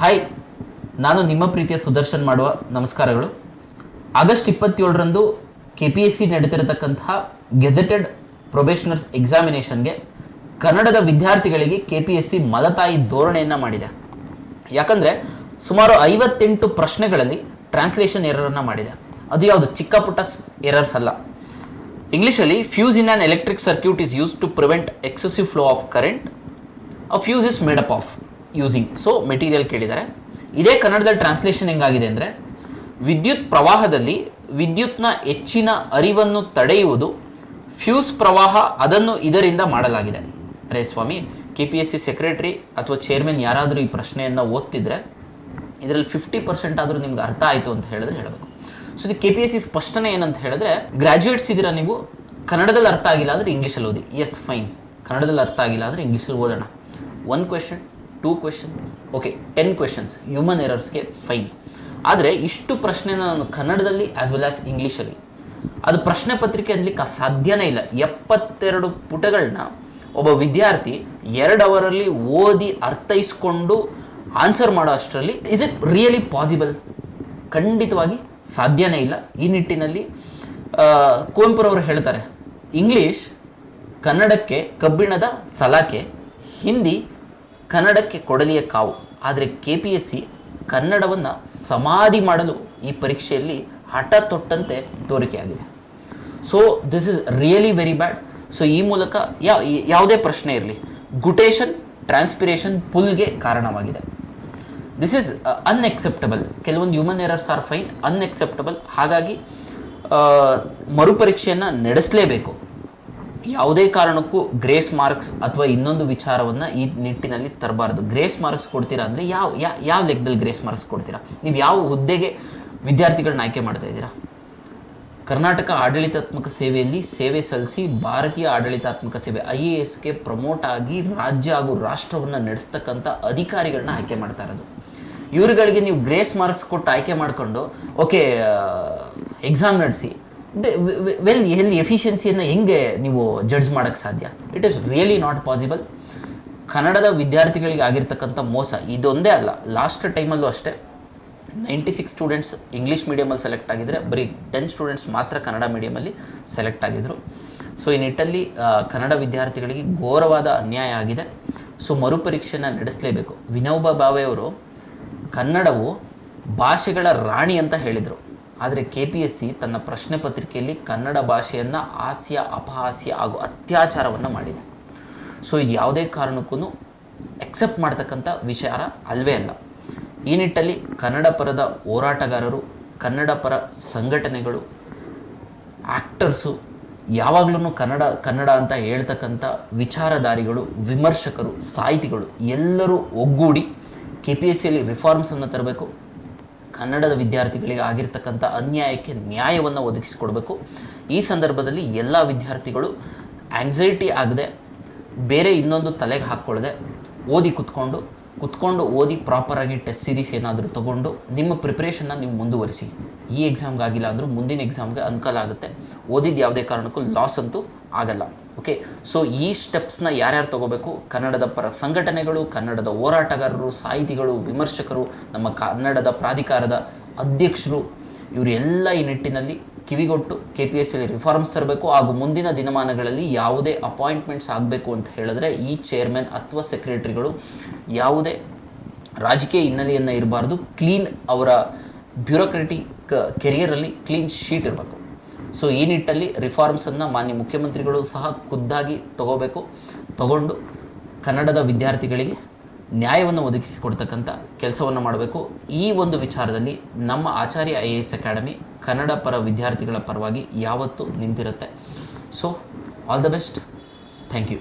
Hi ನಾನು ನಿಮ್ಮ ಪ್ರೀತಿಯ ಸುದರ್ಶನ್ ಮಾಡುವ ನಮಸ್ಕಾರಗಳು. ಆಗಸ್ಟ್ ಇಪ್ಪತ್ತೇಳರಂದು ಕೆ ಪಿ ಎಸ್ ಸಿ ನಡೀತಿರತಕ್ಕಂತಹ ಗೆಜೆಟೆಡ್ ಪ್ರೊಬೇಷನರ್ಸ್ ಎಕ್ಸಾಮಿನೇಷನ್ಗೆ ಕನ್ನಡದ ವಿದ್ಯಾರ್ಥಿಗಳಿಗೆ ಕೆ ಪಿ ಎಸ್ ಸಿ ಮಲತಾಯಿ ಧೋರಣೆಯನ್ನು ಮಾಡಿದೆ. ಯಾಕಂದರೆ ಸುಮಾರು ಐವತ್ತೆಂಟು ಪ್ರಶ್ನೆಗಳಲ್ಲಿ ಟ್ರಾನ್ಸ್ಲೇಷನ್ ಎರರನ್ನು ಮಾಡಿದೆ. ಅದು ಯಾವುದು ಚಿಕ್ಕ ಪುಟ್ಟ ಎರರ್ಸ್ ಅಲ್ಲ. ಇಂಗ್ಲೀಷಲ್ಲಿ fuse in an electric circuit is used to prevent excessive flow of current a fuse is made up of using so material ಕೇಳಿದ್ದಾರೆ ಇದೇ ಕನ್ನಡದಲ್ಲಿ ಟ್ರಾನ್ಸ್ಲೇಷನ್ ಹೆಂಗಾಗಿದೆ ಅಂದರೆ, ವಿದ್ಯುತ್ ಪ್ರವಾಹದಲ್ಲಿ ವಿದ್ಯುತ್ನ ಹೆಚ್ಚಿನ ಅರಿವನ್ನು ತಡೆಯುವುದು ಫ್ಯೂಸ್ ಪ್ರವಾಹ ಅದನ್ನು ಇದರಿಂದ ಮಾಡಲಾಗಿದೆ. ಅರೆ ಸ್ವಾಮಿ K P S C secretary ಅಥವಾ ಚೇರ್ಮನ್ ಯಾರಾದರೂ ಈ ಪ್ರಶ್ನೆಯನ್ನು ಓದ್ತಿದ್ರೆ, ಇದರಲ್ಲಿ ಫಿಫ್ಟಿ ಪರ್ಸೆಂಟ್ ಆದರೂ ನಿಮ್ಗೆ ಅರ್ಥ ಆಯಿತು ಅಂತ ಹೇಳಿದ್ರೆ ಹೇಳಬೇಕು. ಸೊ ಇದು ಕೆ ಪಿ ಎಸ್ ಸಿ ಸ್ಪಷ್ಟನೆ ಏನಂತ ಹೇಳಿದ್ರೆ ಗ್ರ್ಯಾಜುಯೇಟ್ಸ್ ಇದ್ದೀರಾ ನೀವು? ಕನ್ನಡದಲ್ಲಿ ಅರ್ಥ ಆಗಿಲ್ಲ ಅಂದರೆ ಇಂಗ್ಲೀಷಲ್ಲಿ ಓದಿ. ಎಸ್ ಫೈನ್ ಕನ್ನಡದಲ್ಲಿ ಅರ್ಥ ಆಗಿಲ್ಲ ಅಂದರೆ ಇಂಗ್ಲೀಷಲ್ಲಿ ಓದೋಣ. One question two question okay ten questions human ಎರರ್ಸ್ಗೆ fine ಆದರೆ ಇಷ್ಟು ಪ್ರಶ್ನೆನ ನಾನು ಕನ್ನಡದಲ್ಲಿ ಆ್ಯಸ್ ವೆಲ್ ಆಸ್ ಇಂಗ್ಲೀಷಲ್ಲಿ ಅದು ಪ್ರಶ್ನೆ ಪತ್ರಿಕೆ ಅನ್ಲಿಕ್ಕೆ ಸಾಧ್ಯನೇ ಇಲ್ಲ. ಎಪ್ಪತ್ತೆರಡು ಪುಟಗಳನ್ನ ಒಬ್ಬ ವಿದ್ಯಾರ್ಥಿ ಎರಡು ಅವರಲ್ಲಿ ಓದಿ ಅರ್ಥೈಸ್ಕೊಂಡು ಆನ್ಸರ್ ಮಾಡೋ ಅಷ್ಟರಲ್ಲಿ ಇಸ್ ಇಟ್ ರಿಯಲಿ ಪಾಸಿಬಲ್ ಖಂಡಿತವಾಗಿ ಸಾಧ್ಯನೇ ಇಲ್ಲ. ಈ ನಿಟ್ಟಿನಲ್ಲಿ ಕುವೆಂಪುರವರು ಹೇಳ್ತಾರೆ ಇಂಗ್ಲೀಷ್ ಕನ್ನಡಕ್ಕೆ ಕಬ್ಬಿಣದ ಸಲಾಕೆ, ಹಿಂದಿ ಕನ್ನಡಕ್ಕೆ ಕೊಡಲಿಯ ಕಾವು. ಆದರೆ ಕೆ ಪಿ ಎಸ್ ಸಿ ಕನ್ನಡವನ್ನು ಸಮಾಧಿ ಮಾಡಲು ಈ ಪರೀಕ್ಷೆಯಲ್ಲಿ ಹಠ ತೊಟ್ಟಂತೆ ತೋರಿಕೆಯಾಗಿದೆ so this is really very bad so ಈ ಮೂಲಕ ಯಾ- ಯಾವುದೇ ಪ್ರಶ್ನೆ ಇರಲಿ. ಗುಟೇಷನ್ ಟ್ರಾನ್ಸ್ಪಿರೇಷನ್ ಪುಲ್ಗೆ ಕಾರಣವಾಗಿದೆ. ದಿಸ್ ಇಸ್ ಅನ್ಎಕ್ಸೆಪ್ಟಬಲ್ ಕೆಲವೊಂದು human errors are fine unacceptable ಹಾಗಾಗಿ ಆ, ಮರುಪರೀಕ್ಷೆಯನ್ನು ನಡೆಸಲೇಬೇಕು. ಯಾವುದೇ ಕಾರಣಕ್ಕೂ ಗ್ರೇಸ್ ಮಾರ್ಕ್ಸ್ ಅಥವಾ ಇನ್ನೊಂದು ವಿಚಾರವನ್ನು ಈ ನಿಟ್ಟಿನಲ್ಲಿ ತರಬಾರ್ದು. ಗ್ರೇಸ್ ಮಾರ್ಕ್ಸ್ ಕೊಡ್ತೀರಾ ಅಂದರೆ ಯಾವ ಯಾವ ಲೆಕ್ಕದಲ್ಲಿ ಗ್ರೇಸ್ ಮಾರ್ಕ್ಸ್ ಕೊಡ್ತೀರಾ? ನೀವು ಯಾವ ಹುದ್ದೆಗೆ ವಿದ್ಯಾರ್ಥಿಗಳನ್ನ ಆಯ್ಕೆ ಮಾಡ್ತಾ ಇದ್ದೀರಾ? ಕರ್ನಾಟಕ ಆಡಳಿತಾತ್ಮಕ ಸೇವೆಯಲ್ಲಿ ಸೇವೆ ಸಲ್ಲಿಸಿ ಭಾರತೀಯ ಆಡಳಿತಾತ್ಮಕ ಸೇವೆ ಐ ಎ ಎಸ್ಗೆ ಪ್ರಮೋಟ್ ಆಗಿ ರಾಜ್ಯ ಹಾಗೂ ರಾಷ್ಟ್ರವನ್ನು ನಡೆಸ್ತಕ್ಕಂಥ ಅಧಿಕಾರಿಗಳನ್ನ ಆಯ್ಕೆ ಮಾಡ್ತಾ ಇರೋದು. ಇವರುಗಳಿಗೆ ನೀವು ಗ್ರೇಸ್ ಮಾರ್ಕ್ಸ್ ಕೊಟ್ಟು ಆಯ್ಕೆ ಮಾಡಿಕೊಂಡು ಓಕೆ ಎಕ್ಸಾಮ್ ನಡೆಸಿ ವೆಲ್ ಎಲ್ಲಿ ಎಫಿಷಿಯನ್ಸಿಯನ್ನು ಹೆಂಗೆ ನೀವು ಜಡ್ಜ್ ಮಾಡೋಕ್ಕೆ ಸಾಧ್ಯ? It is really not possible ಕನ್ನಡದ ವಿದ್ಯಾರ್ಥಿಗಳಿಗೆ ಆಗಿರ್ತಕ್ಕಂಥ ಮೋಸ ಇದೊಂದೇ ಅಲ್ಲ. ಲಾಸ್ಟ್ ಟೈಮಲ್ಲೂ ಅಷ್ಟೇ ನೈಂಟಿ ಸಿಕ್ಸ್ ಸ್ಟೂಡೆಂಟ್ಸ್ ಇಂಗ್ಲೀಷ್ ಮೀಡಿಯಮಲ್ಲಿ ಸೆಲೆಕ್ಟ್ ಆಗಿದ್ದರೆ ಬರೀ ಟೆನ್ ಸ್ಟೂಡೆಂಟ್ಸ್ ಮಾತ್ರ ಕನ್ನಡ ಮೀಡಿಯಮಲ್ಲಿ ಸೆಲೆಕ್ಟ್ ಆಗಿದ್ದರು ಸೊ ಈ ನಿಟ್ಟಲ್ಲಿ ಕನ್ನಡ ವಿದ್ಯಾರ್ಥಿಗಳಿಗೆ ಘೋರವಾದ ಅನ್ಯಾಯ ಆಗಿದೆ. ಸೊ ಮರುಪರೀಕ್ಷೆನ ನಡೆಸಲೇಬೇಕು. ವಿನೋಬಾ ಭಾವೆಯವರು ಕನ್ನಡವು ಭಾಷೆಗಳ ರಾಣಿ ಅಂತ ಹೇಳಿದರು. ಆದರೆ ಕೆ ಪಿ ಎಸ್ ಸಿ ತನ್ನ ಪ್ರಶ್ನೆ ಪತ್ರಿಕೆಯಲ್ಲಿ ಕನ್ನಡ ಭಾಷೆಯನ್ನು ಹಾಸ್ಯ, ಅಪಹಾಸ್ಯ ಹಾಗೂ ಅತ್ಯಾಚಾರವನ್ನು ಮಾಡಿದೆ. ಸೊ ಇದು ಯಾವುದೇ ಕಾರಣಕ್ಕೂ ಎಕ್ಸೆಪ್ಟ್ ಮಾಡ್ತಕ್ಕಂಥ ವಿಚಾರ ಅಲ್ವೇ ಅಲ್ಲ. ಈ ನಿಟ್ಟಲ್ಲಿ ಕನ್ನಡ ಪರದ ಹೋರಾಟಗಾರರು, ಕನ್ನಡ ಪರ ಸಂಘಟನೆಗಳು ಆ್ಯಕ್ಟರ್ಸು ಯಾವಾಗಲೂ ಕನ್ನಡ ಕನ್ನಡ ಅಂತ ಹೇಳ್ತಕ್ಕಂಥ ವಿಚಾರಧಾರಿಗಳು, ವಿಮರ್ಶಕರು, ಸಾಹಿತಿಗಳು ಎಲ್ಲರೂ ಒಗ್ಗೂಡಿ ಕೆ ಪಿ ಎಸ್ ಸಿಯಲ್ಲಿ ರಿಫಾರ್ಮ್ಸನ್ನು ತರಬೇಕು. ಕನ್ನಡದ ವಿದ್ಯಾರ್ಥಿಗಳಿಗೆ ಆಗಿರ್ತಕ್ಕಂಥ ಅನ್ಯಾಯಕ್ಕೆ ನ್ಯಾಯವನ್ನು ಒದಗಿಸಿಕೊಡಬೇಕು. ಈ ಸಂದರ್ಭದಲ್ಲಿ ಎಲ್ಲ ವಿದ್ಯಾರ್ಥಿಗಳು ಆಂಗ್ಸೈಟಿ ಆಗದೆ, ಬೇರೆ ಇನ್ನೊಂದು ತಲೆಗೆ ಹಾಕ್ಕೊಳ್ಳದೆ ಓದಿ ಕುತ್ಕೊಂಡು ಕುತ್ಕೊಂಡು ಓದಿ ಪ್ರಾಪರಾಗಿ ಟೆಸ್ಟ್ ಸೀರೀಸ್ ಏನಾದರೂ ತೊಗೊಂಡು ನಿಮ್ಮ ಪ್ರಿಪ್ರೇಷನ್ನ ನೀವು ಮುಂದುವರಿಸಿ. ಈ ಎಕ್ಸಾಮ್ಗೆ ಆಗಿಲ್ಲ ಅಂದರೂ ಮುಂದಿನ ಎಕ್ಸಾಮ್ಗೆ ಅನುಕೂಲ ಆಗುತ್ತೆ. ಓದಿದ್ದು ಯಾವುದೇ ಕಾರಣಕ್ಕೂ ಲಾಸ್ ಅಂತೂ ಆಗಲ್ಲ. ಓಕೆ ಸೊ ಈ ಸ್ಟೆಪ್ಸ್ನ ಯಾರ್ಯಾರು ತಗೋಬೇಕು? ಕನ್ನಡದ ಪರ ಸಂಘಟನೆಗಳು, ಕನ್ನಡದ ಹೋರಾಟಗಾರರು, ಸಾಹಿತಿಗಳು, ವಿಮರ್ಶಕರು, ನಮ್ಮ ಕನ್ನಡದ ಪ್ರಾಧಿಕಾರದ ಅಧ್ಯಕ್ಷರು ಇವರೆಲ್ಲ ಈ ನಿಟ್ಟಿನಲ್ಲಿ ಕಿವಿಗೊಟ್ಟು ಕೆ ಪಿ ಎಸ್ ರಿಫಾರ್ಮ್ಸ್ ತರಬೇಕು ಹಾಗೂ ಮುಂದಿನ ದಿನಮಾನಗಳಲ್ಲಿ ಯಾವುದೇ ಅಪಾಯಿಂಟ್ಮೆಂಟ್ಸ್ ಆಗಬೇಕು ಅಂತ ಹೇಳಿದ್ರೆ ಈ ಚೇರ್ಮನ್ ಅಥವಾ ಸೆಕ್ರೆಟರಿಗಳು ಯಾವುದೇ ರಾಜಕೀಯ ಹಿನ್ನೆಲೆಯನ್ನು ಇರಬಾರ್ದು. ಕ್ಲೀನ್ ಅವರ ಬ್ಯೂರೋಕ್ರೆಟಿಕ್ ಕೆರಿಯರಲ್ಲಿ ಕ್ಲೀನ್ ಶೀಟ್ ಇರಬೇಕು. ಸೊ ಈ ನಿಟ್ಟಲ್ಲಿ ರಿಫಾರ್ಮ್ಸನ್ನು ಮಾನ್ಯ ಮುಖ್ಯಮಂತ್ರಿಗಳು ಸಹ ಖುದ್ದಾಗಿ ತಗೋಬೇಕು. ತಗೊಂಡು ಕನ್ನಡದ ವಿದ್ಯಾರ್ಥಿಗಳಿಗೆ ನ್ಯಾಯವನ್ನು ಒದಗಿಸಿಕೊಡ್ತಕ್ಕಂಥ ಕೆಲಸವನ್ನು ಮಾಡಬೇಕು. ಈ ಒಂದು ವಿಚಾರದಲ್ಲಿ ನಮ್ಮ Acharya I A S academy Kannada ಪರ ವಿದ್ಯಾರ್ಥಿಗಳ ಪರವಾಗಿ ಯಾವತ್ತೂ ನಿಂತಿರುತ್ತೆ. So all the best thank you